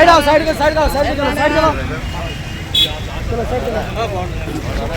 Side आओ side के side आओ साइड के चलो साइड चलो चलो साइड चलो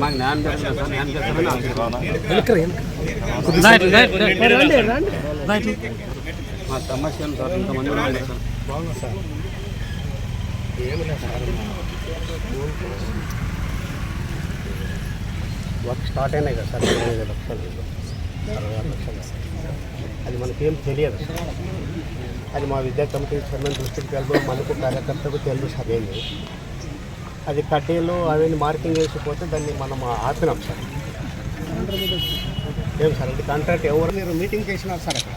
మాకు న్యాయం చేస్తారు సార్ న్యాయం చేస్తారని మా సమస్య సార్ ఇంతమంది ఉన్నారు సార్ వర్క్ స్టార్ట్ అయినాయి కదా సార్ ఇరవై లక్షలు. అరవై లక్షలు. అది మనకేం తెలియదు. సార్ అది మా విద్యా కమిటీ చైర్మన్ దృష్టికి తెలుసు మనకు కార్యకర్తకు తెలుసు సార్ ఏంది అది కడ్డీలు అవన్నీ మార్కింగ్ వేసిపోతే దాన్ని మనం ఆపినాం సార్. ఏం సార్ అది కాంట్రాక్ట్ ఎవరు? మీరు మీటింగ్ చేసినారు సార్ అక్కడ.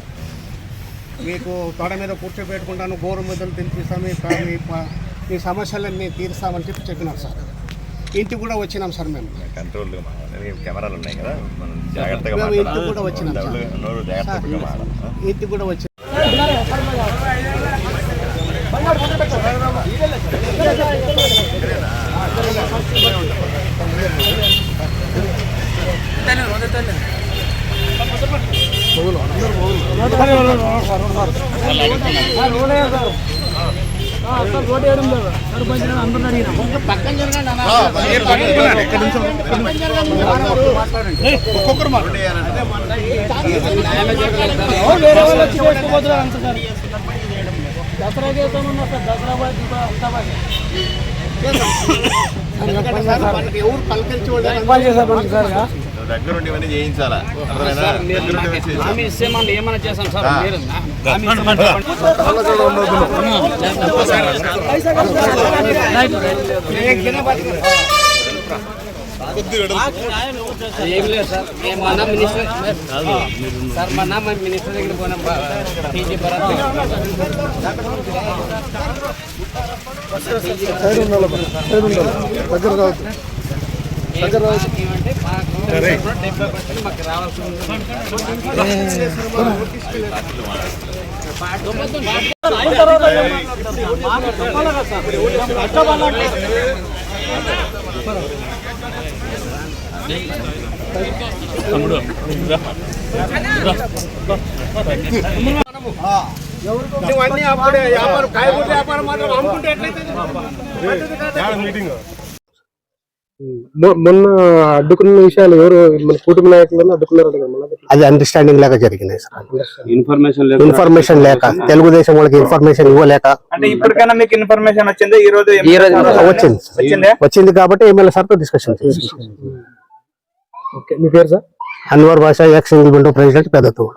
మీకు తోడ మీద కూర్చోబెట్టుకుంటాను గోరు ముద్దలు తినిపిస్తాం మీ మీ మీ సమస్యలన్నీ తీరుస్తామని చెప్పి చెప్పినారు సార్. ఇంటికి కూడా వచ్చినాం సార్ మేము కంట్రోల్ కెమెరాలు ఉన్నాయి కదా మనం జాగ్రత్తగా ఇంటికి మాట్లాడాలి. కూడా వచ్చినాం ఇంటికి కూడా వచ్చి రోడ్ అడిగినాం వేరే వాళ్ళు వచ్చి చేసుకోబోతున్నారు అంత సార్ దసరా చేస్తామన్నా సార్ దసరా బాయ్ ఎవరు పలకరించి సార్ దగ్గరుండి ఇవన్నీ చేయించాలా? హామీ ఇస్తే మనం ఏమైనా చేస్తాం సార్. మీరు ఏం లేదు సార్. మన మినిస్టర్ సార్ మన మినిస్టర్ దగ్గర పోయినాం. టీజీ భరత్ ఏమంటే మాకు డెబ్బై అప్పుడే వ్యాపారం కాయగూర వ్యాపారం మాత్రం అమ్ముకుంటే ఎట్లయితే మీటింగ్. మొన్న అడ్డుకున్న విషయాలు ఎవరు మన కూటమి నాయకులను అడ్డుకున్నారు అది అండర్స్టాండింగ్ లేక జరిగినాయి సార్. ఇన్ఫర్మేషన్ ఇన్ఫర్మేషన్ లేక తెలుగుదేశం వాళ్ళకి ఇన్ఫర్మేషన్ ఇవ్వలేక. అంటే ఇప్పటికైనా మీకు ఇన్ఫర్మేషన్ వచ్చింది? ఈ రోజు ఈ రోజు వచ్చింది. వచ్చిందే? వచ్చింది? కాబట్టి ఎమ్మెల్యే సార్తో డిస్కషన్ ఓకే మీ పేరు sir? Anwar Basha ex window president పెద్దతూడ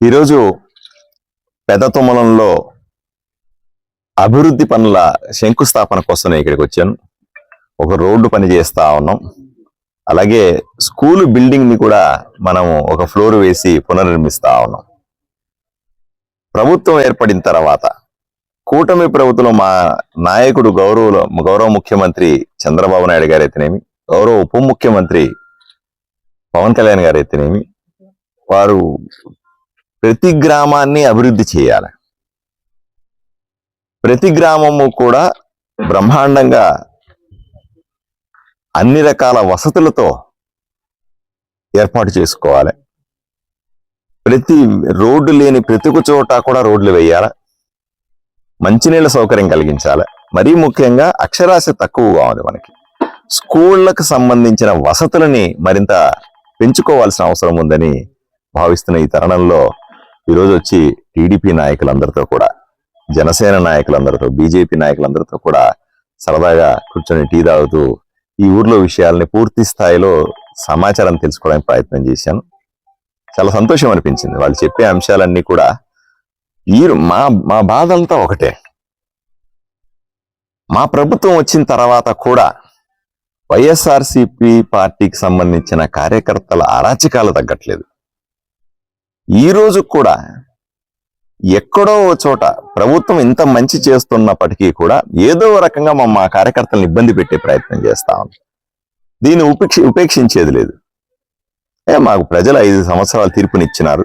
ఈరోజు పెద్ద తుమ్మలంలో అభివృద్ధి పనుల శంకుస్థాపన కోసం నేను ఇక్కడికి వచ్చాను. ఒక రోడ్డు పని చేస్తా ఉన్నాం. అలాగే స్కూల్ బిల్డింగ్ని కూడా మనం ఒక ఫ్లోర్ వేసి పునర్నిర్మిస్తా ఉన్నాం. ప్రభుత్వం ఏర్పడిన తర్వాత కూటమి ప్రభుత్వం మా నాయకుడు గౌరవ గౌరవ ముఖ్యమంత్రి చంద్రబాబు నాయుడు గారు అయితేనేమి గౌరవ ఉప ముఖ్యమంత్రి పవన్ కళ్యాణ్ గారు అయితేనేమి వారు ప్రతి గ్రామాన్ని అభివృద్ధి చేయాలి. ప్రతి గ్రామము కూడా బ్రహ్మాండంగా అన్ని రకాల వసతులతో ఏర్పాటు చేసుకోవాలి. ప్రతి రోడ్డు లేని ప్రతి ఒక్క చోట కూడా రోడ్లు వేయాలి. మంచినీళ్ళ సౌకర్యం కలిగించాలి. మరీ ముఖ్యంగా అక్షరాస్యత తక్కువగా ఉంది మనకి. స్కూళ్ళకు సంబంధించిన వసతులని మరింత పెంచుకోవాల్సిన అవసరం ఉందని భావిస్తున్న ఈ తరుణంలో ఈరోజు వచ్చి టీడీపీ నాయకులందరితో కూడా జనసేన నాయకులందరితో బీజేపీ నాయకులందరితో కూడా సరదాగా కూర్చొని టీ తాగుతూ ఈ ఊర్లో విషయాల్ని పూర్తి స్థాయిలో సమాచారం తెలుసుకోవడానికి ప్రయత్నం చేశాను. చాలా సంతోషం అనిపించింది. వాళ్ళు చెప్పే అంశాలన్నీ కూడా ఈ మా మా బాధంతా ఒకటే. మా ప్రభుత్వం వచ్చిన తర్వాత కూడా వైఎస్ఆర్సిపి పార్టీకి సంబంధించిన కార్యకర్తల అరాచకాలు తగ్గట్లేదు. ఈ రోజు కూడా ఎక్కడో ఓ చోట ప్రభుత్వం ఇంత మంచి చేస్తున్నప్పటికీ కూడా ఏదో రకంగా మా మా కార్యకర్తలను ఇబ్బంది పెట్టే ప్రయత్నం చేస్తా ఉంది. దీన్ని ఉపేక్ష ఉపేక్షించేది లేదు. ఏ మాకు ప్రజలు ఐదు సంవత్సరాలు తీర్పునిచ్చినారు.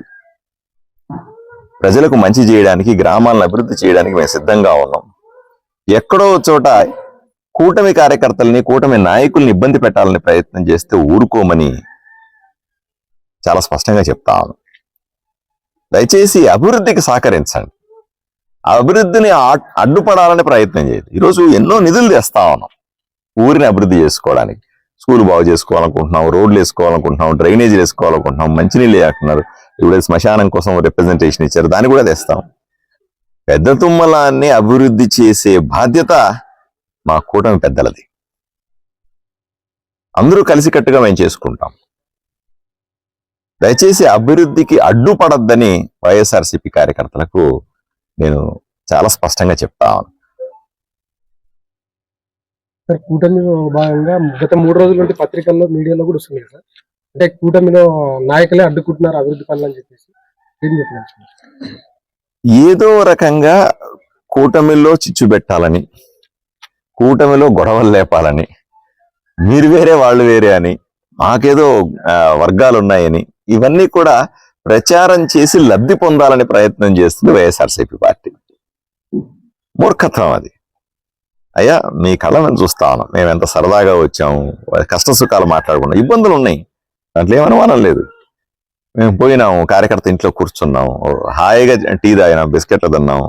ప్రజలకు మంచి చేయడానికి గ్రామాలను అభివృద్ధి చేయడానికి మేము సిద్ధంగా ఉన్నాం. ఎక్కడో చోట కూటమి కార్యకర్తల్ని కూటమి నాయకుల్ని ఇబ్బంది పెట్టాలని ప్రయత్నం చేస్తే ఊరుకోమని చాలా స్పష్టంగా చెప్తా దయచేసి అభివృద్ధికి సహకరించండి. అభివృద్ధిని ఆ- అడ్డుపడాలని ప్రయత్నం చేయదు ఈరోజు ఎన్నో నిధులు తెస్తా ఉన్నాం. ఊరిని అభివృద్ధి చేసుకోవడానికి. స్కూల్ బాగు చేసుకోవాలనుకుంటున్నాం రోడ్లు వేసుకోవాలనుకుంటున్నాం డ్రైనేజీలు వేసుకోవాలనుకుంటున్నాం మంచినీళ్ళు వేస్తున్నారు ఇప్పుడు శ్మశానం కోసం రిప్రజెంటేషన్ ఇచ్చారు. దాన్ని కూడా తెస్తాం. పెద్ద తుమ్మలాన్ని అభివృద్ధి చేసే బాధ్యత మా కూటమి పెద్దలది. అందరూ కలిసికట్టుగా మేము చేసుకుంటాం. దయచేసి అభివృద్ధికి అడ్డుపడద్దని వైఎస్ఆర్సీపీ కార్యకర్తలకు నేను చాలా స్పష్టంగా చెప్తాను సార్ కూటమిలో భాగంగా గత మూడు రోజుల నుండి పత్రికల్లో మీడియాలో కూడా వస్తుంది సార్ అంటే కూటమిలో నాయకులే అడ్డుకుంటున్నారు అభివృద్ధి పనులు అని చెప్పేసి. ఏం ఏదో రకంగా కూటమిలో చిచ్చు పెట్టాలని కూటమిలో గొడవలు లేపాలని మీరు వేరే వాళ్ళు వేరే అని మాకేదో వర్గాలు ఉన్నాయని ఇవన్నీ కూడా ప్రచారం చేసి లబ్ధి పొందాలని ప్రయత్నం చేస్తుంది వైఎస్ఆర్సీపీ పార్టీ. మూర్ఖత్వం అది. అయ్యా మీ కళ్ళ మేము చూస్తా ఉన్నాం. మేము ఎంత సరదాగా వచ్చాము. కష్ట సుఖాలు మాట్లాడుకున్నాం. ఇబ్బందులు ఉన్నాయి. దాంట్లో ఏమనుమానం లేదు. మేము పోయినాము కార్యకర్త ఇంట్లో కూర్చున్నాము. హాయిగా టీ తాగినాం బిస్కెట్లు తిన్నాం.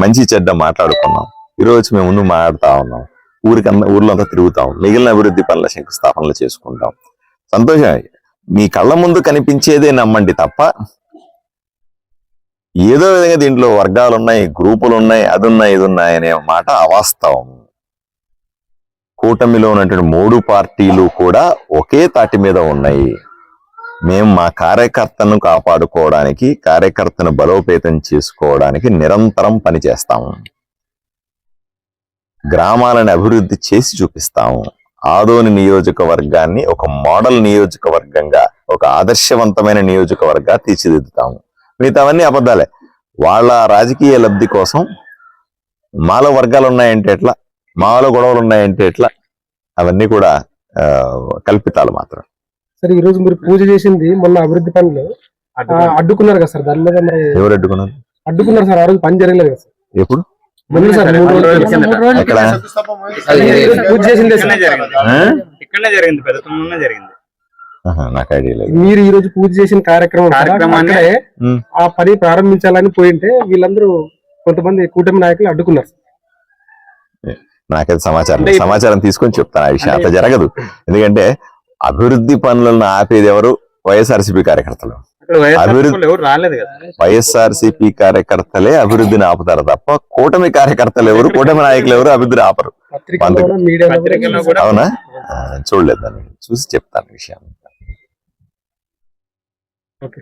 మంచి చెడ్డ మాట్లాడుకున్నాం. ఈరోజు మేము ముందు మాట్లాడుతా ఉన్నాం. ఊరికన్నా ఊర్లో అంతా తిరుగుతాం మిగిలిన అభివృద్ధి పనుల శంకుస్థాపనలు చేసుకుంటాం. సంతోషం మీ కళ్ళ ముందు కనిపించేదే నమ్మండి తప్ప ఏదో విధంగా దీంట్లో వర్గాలు ఉన్నాయి గ్రూపులు ఉన్నాయి అది ఉన్నాయి ఇది ఉన్నాయి అనే మాట అవాస్తవం. కూటమిలో ఉన్నటువంటి మూడు పార్టీలు కూడా ఒకే తాటి మీద ఉన్నాయి. మేము మా కార్యకర్తను కాపాడుకోవడానికి కార్యకర్తను బలోపేతం చేసుకోవడానికి నిరంతరం పనిచేస్తాము గ్రామాలను అభివృద్ధి చేసి చూపిస్తాము ఆదోని నియోజకవర్గాన్ని ఒక మోడల్ నియోజకవర్గంగా ఒక ఆదర్శవంతమైన నియోజకవర్గంగా తీర్చిదిద్దుతాము. మిగతావన్నీ అబద్ధాలే. వాళ్ళ రాజకీయ లబ్ధి కోసం మాలో వర్గాలు ఉన్నాయంటే ఎట్లా? మాలో గొడవలు ఉన్నాయంటే ఎట్లా? అవన్నీ కూడా ఆ, కల్పితాలు మాత్రం. సార్ ఈ రోజు మీరు పూజ చేసింది మొన్న అభివృద్ధి పనులు. అడ్డుకున్నారు కదా సార్ దాని మీద మరి ఎవరు అడ్డుకున్నారు? అడ్డుకున్నారు సార్ ఆ రోజు పని జరగలేదు కదా సార్. ఎప్పుడు? సార్ మూడు రోజుల పూజ చేసిందే ఇక్కడనే జరిగింది పెద్ద జరిగింది. నాకు ఐడియా లేదు. మీరు ఈ రోజు పూజ చేసిన కార్యక్రమం కార్యక్రమాన్ని-. ఆ పని ప్రారంభించాలని పోయింటే వీళ్ళందరూ కొంతమంది కూటమి నాయకులు అడ్డుకున్నారు నాకైతే సమాచారం సమాచారం తీసుకొని చెప్తాను. ఆ విషయం అట్లా జరగదు. ఎందుకంటే అభివృద్ధి పనులను ఆపేది ఎవరు? వైఎస్ఆర్సీపీ కార్యకర్తలు. వైఎస్ఆర్ అభివృద్ధి- వాళ్ళు ఎవరు రాలేదు కదా. వైఎస్ఆర్సీపీ కార్యకర్తలే అభివృద్ధిని ఆపుతారు తప్ప కూటమి కార్యకర్తలు ఎవరు కూటమి నాయకులు ఎవరు అభివృద్ధిని ఆపరు అవునా? చూడలేదు చూసి చెప్తాను ఈ విషయం